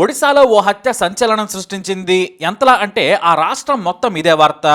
ఒడిశాలో ఓ హత్య సంచలనం సృష్టించింది. ఎంతలా అంటే ఆ రాష్ట్రం మొత్తం ఇదే వార్త.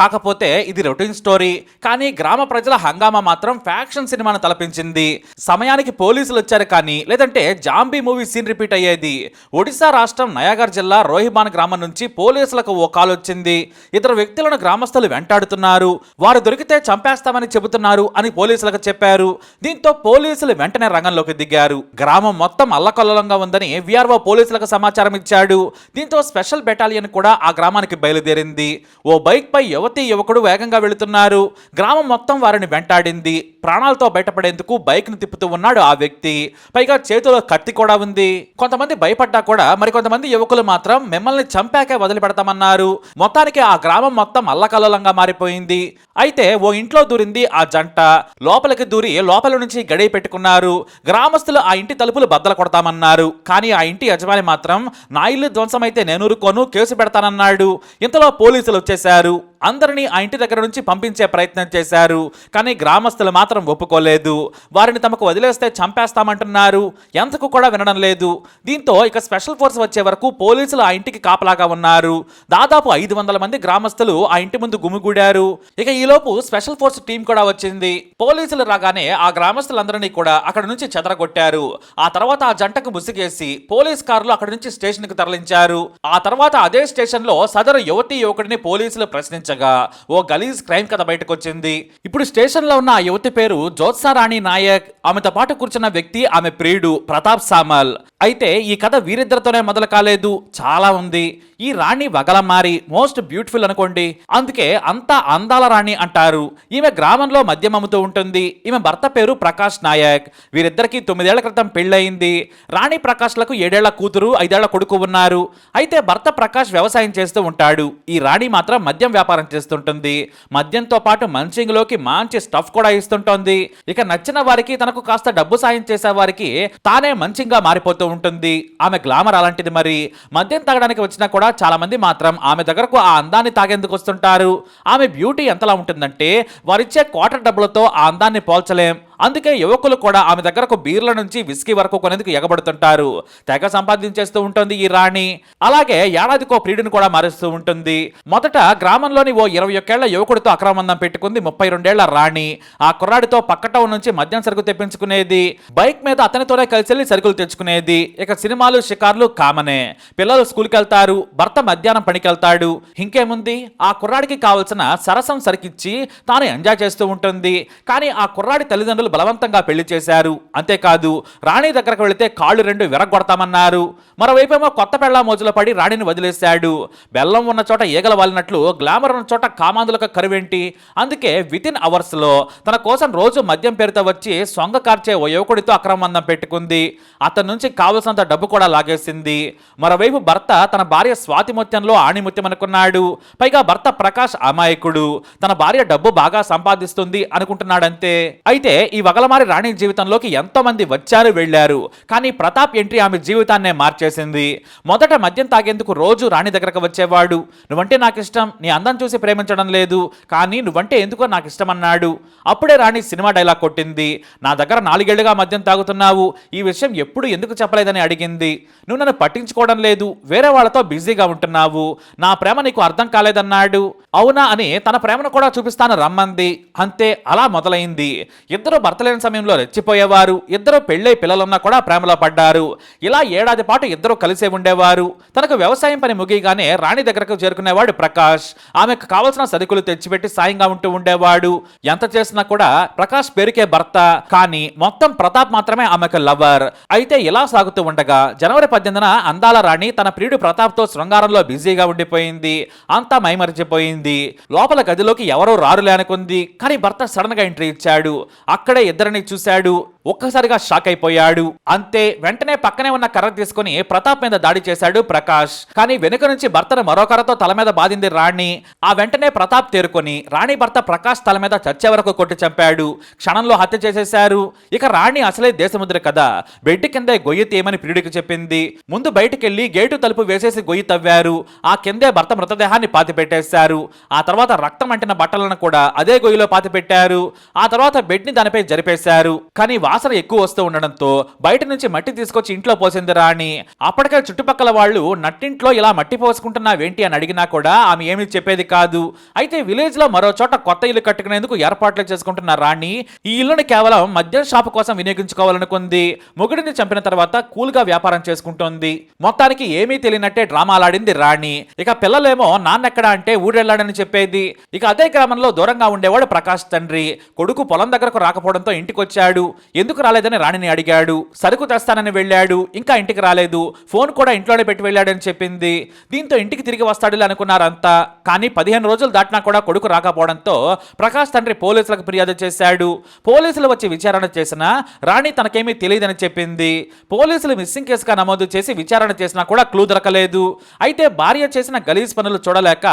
కాకపోతే ఇది రొటీన్ స్టోరీ. కానీ గ్రామ ప్రజల హంగామా మాత్రం ఫ్యాక్షన్ సినిమాను తలపించింది. సమయానికి పోలీసులు వచ్చారు కానీ లేదంటే జాంబీ మూవీ సీన్ రిపీట్ అయ్యేది. ఒడిశా రాష్ట్రం నయాగర్ జిల్లా రోహిబాన్ గ్రామం నుంచి పోలీసులకు ఓ కాల్ వచ్చింది. ఇద్దరు వ్యక్తులను గ్రామస్తులు వెంటాడుతున్నారు. వారు దొరికితే చంపేస్తామని చెబుతున్నారు అని పోలీసులకు చెప్పారు. దీంతో పోలీసులు వెంటనే రంగంలోకి దిగారు. గ్రామం మొత్తం అల్లకల్లోలంగా ఉందని విఆర్ఓ పోలీసులకు సమాచారం ఇచ్చాడు. దీంతో స్పెషల్ బెటాలియన్ కూడా ఆ గ్రామానికి బయలుదేరింది. ఓ బైక్ పై యువతి యువకుడు వేగంగా వెళుతున్నారు. గ్రామం మొత్తం వారిని వెంటాడింది. ప్రాణాలతో బయటపడేందుకు బైక్ను తిప్పుతూ ఉన్నాడు ఆ వ్యక్తి. పైగా చేతిలో కత్తి కూడా ఉంది. కొంతమంది భయపడ్డా కూడా మరికొంతమంది యువకులు మాత్రం మిమ్మల్ని చంపాకే వదిలిపెడతామన్నారు మొత్తానికి ఆ గ్రామం మొత్తం అల్లకల్లోలంగా మారిపోయింది. అయితే ఓ ఇంట్లో దూరింది ఆ జంట. లోపలికి దూరి లోపల నుంచి గడియ పెట్టుకున్నారు. గ్రామస్తులు ఆ ఇంటి తలుపులు బద్దలు కొడతామన్నారు. కానీ ఆ ఇంటి యజమాని మాత్రం నా ఇల్లు ధ్వంసమైతే నేను ఊరుకోను కేసు పెడతానన్నాడు. ఇంతలో పోలీసులు వచ్చేశారు. అందరినీ ఆ ఇంటి దగ్గర నుంచి పంపించే ప్రయత్నం చేశారు. కానీ గ్రామస్తులు మాత్రం ఒప్పుకోలేదు. వారిని తమకు వదిలేస్తే చంపేస్తామంటున్నారు. ఎంతకు కూడా వినడం లేదు. దీంతో ఇక స్పెషల్ ఫోర్స్ వచ్చే వరకు పోలీసులు ఆ ఇంటికి కాపలాగా ఉన్నారు. దాదాపు ఐదు వందల మంది గ్రామస్తులు ఆ ఇంటి ముందు గుమిగూడారు. ఇక ఈలోపు స్పెషల్ ఫోర్స్ టీం కూడా వచ్చింది. పోలీసులు రాగానే ఆ గ్రామస్తులందరినీ కూడా అక్కడ నుంచి చెదరగొట్టారు. ఆ తర్వాత ఆ జంటకు ముసిగేసి పోలీస్ కారులో అక్కడి నుంచి స్టేషన్కు తరలించారు. ఆ తర్వాత అదే స్టేషన్లో సదరు యువతి యువకుడిని పోలీసులు ప్రశ్నించగా ఓ గలీజ్ క్రైమ్ కథ బయటకు వచ్చింది ఇప్పుడు స్టేషన్లో ఉన్న ఆ యువతి పేరు జ్యోత్సా రాణి నాయక్. ఆమెతో పాటు కూర్చున్న వ్యక్తి ఆమె ప్రియుడు ప్రతాప్ సామల్. అయితే ఈ కథ వీరిద్దరితోనే మొదలు కాలేదు. చాలా ఉంది. ఈ రాణి వగలమారి మోస్ట్ బ్యూటిఫుల్ అనుకోండి. అందుకే అంతా అందాల రాణి అంటారు. ఈమె గ్రామంలో మద్యం అమ్ముతూ ఉంటుంది. ఈమె భర్త పేరు ప్రకాష్ నాయక్. వీరిద్దరికి తొమ్మిదేళ్ళ క్రితం పెళ్ళయింది. రాణి ప్రకాష్లకు ఏడేళ్ళ కూతురు ఐదేళ్ళ కొడుకు ఉన్నారు. అయితే భర్త ప్రకాష్ వ్యవసాయం చేస్తూ ఉంటాడు. ఈ రాణి మాత్రం మద్యం వ్యాపారం చేస్తుంటుంది. మద్యంతో పాటు మంచింగ్లోకి మంచి స్టఫ్ కూడా ఇస్తుంటోంది. ఇక నచ్చిన వారికి తనకు కాస్త డబ్బు సాయం చేసే వారికి తానే మంచింగా మారిపోతూ ఉంటుంది. ఆమె గ్లామర్ అలాంటిది మరి. మద్యం తాగడానికి వచ్చినా కూడా చాలా మంది మాత్రం ఆమె దగ్గరకు ఆ అందాన్ని తాగేందుకు వస్తుంటారు. ఆమె బ్యూటీ ఎంతలా ఉంటుందంటే వారిచ్చే క్వార్టర్ డబ్బులతో ఆ అందాన్ని పోల్చలేం. అందుకే యువకులు కూడా ఆమె దగ్గరకు బీర్ల నుంచి విస్కీ వరకు కొనేందుకు ఎగబడుతుంటారు. తెగ సంపాదించేస్తూ ఉంటుంది ఈ రాణి. అలాగే ఏడాదికో ప్రియుడిని కూడా మారుస్తూ ఉంటుంది. మొదట గ్రామంలోని ఓ ఇరవై ఒక్కేళ్ళ యువకుడితో అక్రమందం పెట్టుకుంది ముప్పై రెండేళ్ళ రాణి. ఆ కుర్రాడితో పక్కటం నుంచి మద్యం సరుకు తెప్పించుకునేది. బైక్ మీద అతనితోనే కలిసి వెళ్ళి సరుకులు తెచ్చుకునేది. ఇక సినిమాలు షికార్లు కామనే. పిల్లలు స్కూల్కి వెళ్తారు భర్త మధ్యాహ్నం పనికి వెళ్తాడు ఇంకేముంది? ఆ కుర్రాడికి కావలసిన సరసం సరికిచ్చి తాను ఎంజాయ్ చేస్తూ ఉంటుంది. కానీ ఆ కుర్రాడి తల్లిదండ్రులు బలవంతంగా పెళ్ళి చేశారు. అంతేకాదు రాణి దగ్గరకు వెళితే కాళ్ళు రెండు విరగొడతామన్నారు మరోవైపేమో కొత్త పెళ్ళ మోజులో పడి రాణిని వదిలేశాడు. బెల్లం ఉన్న చోట ఈగల వాలినట్లు గ్లామర్ ఉన్న చోట కామాందులకు కరువేంటి? అందుకే విత్ ఇన్ అవర్స్లో తన కోసం రోజు మద్యం పేరుతో వచ్చి సొంగ కార్చే ఓ యువకుడితో అక్రమందం పెట్టుకుంది. అతని నుంచి కావలసినంత డబ్బు కూడా లాగేసింది. మరోవైపు భర్త తన భార్య స్వాతి ముత్యంలో ఆణిముత్యం అనుకున్నాడు. పైగా భర్త ప్రకాష్ అమాయకుడు. తన భార్య డబ్బు బాగా సంపాదిస్తుంది అనుకుంటున్నాడంతే. అయితే ఈ వగలమారి రాణి జీవితంలోకి ఎంతోమంది వచ్చారు వెళ్ళారు. కానీ ప్రతాప్ ఎంట్రీ ఆమె జీవితాన్నే మార్చేసింది. మొదట మద్యం తాగేందుకు రోజు రాణి దగ్గరకు వచ్చేవాడు. నువ్వంటే నాకు ఇష్టం నీ అందం చూసి ప్రేమించడం లేదు. కానీ నువ్వంటే ఎందుకో నాకు ఇష్టం అన్నాడు అప్పుడే రాణి సినిమా డైలాగ్ కొట్టింది. నా దగ్గర నాలుగేళ్ళుగా మద్యం తాగుతున్నావు. ఈ విషయం ఎప్పుడు ఎందుకు చెప్పలేదని అడిగింది. నువ్వు నన్ను పట్టించుకోవడం లేదు. వేరే వాళ్ళతో బిజీగా ఉంటున్నావు. నా ప్రేమ నీకు అర్థం కాలేదన్నాడు. అవునా అని తన ప్రేమను కూడా చూపిస్తాను రమ్మంది. అంతే అలా మొదలైంది. ఇద్దరు భర్త లేని సమయంలో రెచ్చిపోయేవారు. ఇద్దరు పెళ్ళై పిల్లలున్నా కూడా ప్రేమలో పడ్డారు. ఇలా ఏడాది పాటు ఇద్దరు కలిసే ఉండేవారు. తనకు వ్యవసాయం పని ముగియగానే రాణి దగ్గరకు చేరుకునేవాడు ప్రకాష్. ఆమెకు కావలసిన సరుకులు తెచ్చిపెట్టి సాయంగా ఉంటూ ఉండేవాడు. ఎంత చేసినా కూడా ప్రకాష్ పేరుకే భర్త. కానీ మొత్తం ప్రతాప్ మాత్రమే ఆమెకు లవర్. అయితే ఇలా సాగుతూ ఉండగా జనవరి పద్దెనిమిదిన అందాల రాణి తన ప్రియుడు ప్రతాప్తో శృంగారంలో బిజీగా ఉండిపోయింది. అంతా మైమరిచిపోయింది. లోపల గదిలోకి ఎవరో రారులే అనుకుంది. కానీ భర్త సడన్గా ఎంట్రీ ఇచ్చాడు. అక్కడే ఇద్దరిని చూశాడు. ఒక్కసారిగా షాక్ అయిపోయాడు. అంతే వెంటనే పక్కనే ఉన్న కర్ర తీసుకుని ప్రతాప్ మీద దాడి చేశాడు ప్రకాష్. కానీ వెనుక నుంచి భర్తను మరో కర్రతో తల మీద బాధింది రాణి. ఆ వెంటనే ప్రతాప్ తేరుకొని రాణి భర్త ప్రకాష్ తల మీద చచ్చే వరకు కొట్టి చంపాడు. క్షణంలో హత్య చేసేశారు. ఇక రాణి అసలే దేశముద్ర కదా. బెడ్ కిందే గొయ్యి తీయమని ప్రియుడికి చెప్పింది. ముందు బయటికెళ్ళి గేటు తలుపు వేసేసి గొయ్యి తవ్వారు. ఆ కిందే భర్త మృతదేహాన్ని పాతిపెట్టేశారు. ఆ తర్వాత రక్తం అంటిన బట్టలను కూడా అదే గొయ్యిలో పాతి పెట్టారు ఆ తర్వాత బెడ్ని దానిపై జరిపేశారు. కానీ వాసన ఎక్కువ వస్తూ ఉండడంతో బయట నుంచి మట్టి తీసుకొచ్చి ఇంట్లో పోసింది రాణి. అప్పటికే చుట్టుపక్కల వాళ్ళు నట్టింట్లో ఇలా మట్టి పోసుకుంటున్నావేంటి? అని అడిగినా కూడా ఆమె ఏమీ చెప్పేది కాదు. అయితే విలేజ్లో మరో చోట కొత్త ఇల్లు కట్టుకునేందుకు ఏర్పాట్లు చేసుకుంటున్న రాణి ఈ ఇల్లుని కేవలం మద్యం షాప్ కోసం వినియోగించుకోవాలనుకుంది. మొగుడిని చంపిన తర్వాత కూల్గా వ్యాపారం చేసుకుంటోంది. మొత్తానికి ఏమీ తెలియనట్టే డ్రామాలాడింది రాణి. ఇక పిల్లలేమో నాన్నెక్కడ అంటే ఊరెళ్ళాడని చెప్పేది. ఇక అదే గ్రామంలో దూరంగా ఉండేవాడు ప్రకాష్ తండ్రి. కొడుకు పొలం దగ్గరకు రాకపోవడంతో ఇంటికి వచ్చాడు ఎందుకు రాలేదని రాణిని అడిగాడు. సరుకు తెస్తానని వెళ్ళాడు. ఇంకా ఇంటికి రాలేదు. ఫోన్ కూడా ఇంట్లోనే పెట్టి వెళ్ళాడని చెప్పింది. దీంతో ఇంటికి తిరిగి వస్తాడులే అనుకున్నారంతా. కానీ పదిహేను రోజులు దాటినా కూడా కొడుకు రాకపోవడంతో ప్రకాష్ తండ్రి పోలీసులకు ఫిర్యాదు చేశాడు. పోలీసులు వచ్చి విచారణ చేసినా రాణి తనకేమీ తెలియదని చెప్పింది. పోలీసులు మిస్సింగ్ కేసుగా నమోదు చేసి విచారణ చేసినా కూడా క్లూ దొరకలేదు. అయితే భార్య చేసిన గలీజ్ పనులు చూడలేక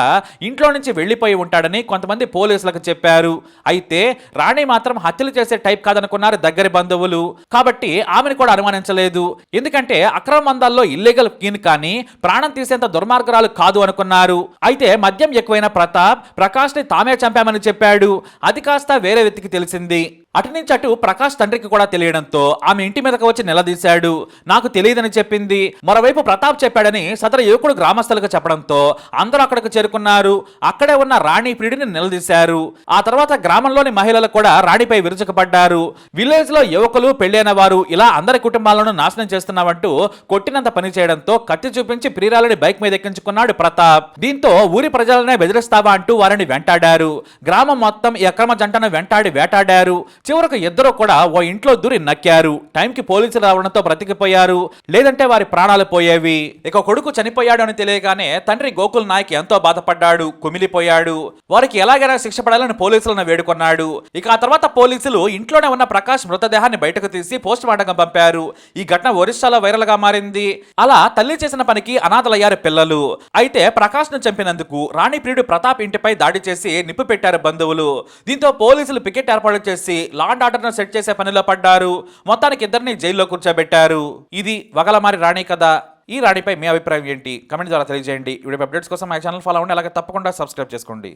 ఇంట్లో నుంచి వెళ్ళిపోయి ఉంటాడని కొంతమంది పోలీసులకు చెప్పారు. అయితే రాణి మాత్రం హత్యలు చేసే టైప్ కాదనుకున్నారు దగ్గర బంధువులు. కాబట్టి ఆమెను కూడా అనుమానించలేదు. ఎందుకంటే అక్రమ మందాల్లో ఇల్లీగల్ కీన్ కానీ ప్రాణం తీసేంత దుర్మార్గరాలు కాదు అనుకున్నారు. అయితే మద్యం ఎక్కువైన ప్రతాప్ ప్రకాష్ని తామే చంపామని చెప్పాడు. అది కాస్త వేరే వ్యక్తికి తెలిసింది. అటు నుంచి అటు ప్రకాష్ తండ్రికి కూడా తెలియడంతో ఆమె ఇంటి మీదకు వచ్చి నిలదీశాడు. నాకు తెలియదని చెప్పింది. మరోవైపు ప్రతాప్ చెప్పాడని సదర యువకుడు గ్రామస్తులకు చెప్పడంతో అందరూ అక్కడికి చేరుకున్నారు. అక్కడే ఉన్న రాణి ప్రియుడిని నిలదీశారు. ఆ తర్వాత గ్రామంలోని మహిళలు కూడా రాణిపై విరుచుకుపడ్డారు. విలేజ్లో యువకులు పెళ్ళైన వారు ఇలా అందరి కుటుంబాలను నాశనం చేస్తున్నామంటూ కొట్టినంత పని చేయడంతో కత్తి చూపించి ప్రియురాలని బైక్ మీద ఎక్కించుకున్నాడు ప్రతాప్. దీంతో ఊరి ప్రజలనే బెదిరిస్తావా అంటూ వారిని వెంటాడారు. గ్రామం మొత్తం ఈ అక్రమ జంటను వెంటాడి వేటాడారు. చివరకు ఇద్దరు కూడా ఓ ఇంట్లో దూరి నక్కారు. టైంకి పోలీసులు రావడంతో బ్రతికిపోయారు. లేదంటే వారి ప్రాణాలు పోయేవి. ఇక కొడుకు చనిపోయాడు అని తెలియగానే తండ్రి గోకుల్ నాయక్ ఎంతో బాధపడ్డాడు కుమిలిపోయాడు. వారికి ఎలాగైనా శిక్ష పడాలని పోలీసులను వేడుకున్నాడు. ఇక ఆ తర్వాత పోలీసులు ఇంట్లోనే ఉన్న ప్రకాష్ మృతదేహాన్ని బయటకు తీసి పోస్ట్ మార్టంగా పంపారు. ఈ ఘటన ఒరిస్సాలో వైరల్గా మారింది. అలా తల్లి చేసిన పనికి అనాథలయ్యారు పిల్లలు. అయితే ప్రకాష్ను చంపినందుకు రాణి ప్రియుడు ప్రతాప్ ఇంటిపై దాడి చేసి నిప్పు పెట్టారు బంధువులు. దీంతో పోలీసులు పికెట్ ఏర్పాటు చేసి లాండ్ ఆర్డర్ను సెట్ చేసే పనిలో పడ్డారు. మొత్తానికి ఇద్దరిని జైల్లో కూర్చోబెట్టారు. ఇది వగలమారి రాణి కథ. ఈ రాణిపై మీ అభిప్రాయం ఏంటి? కమెంట్ ద్వారా తెలియజేయండి. వీడియో అప్డేట్స్ కోసం మా ఛానల్ ఫాలో అవ్వండి. అలాగే తప్పకుండా సబ్స్క్రైబ్ చేసుకోండి.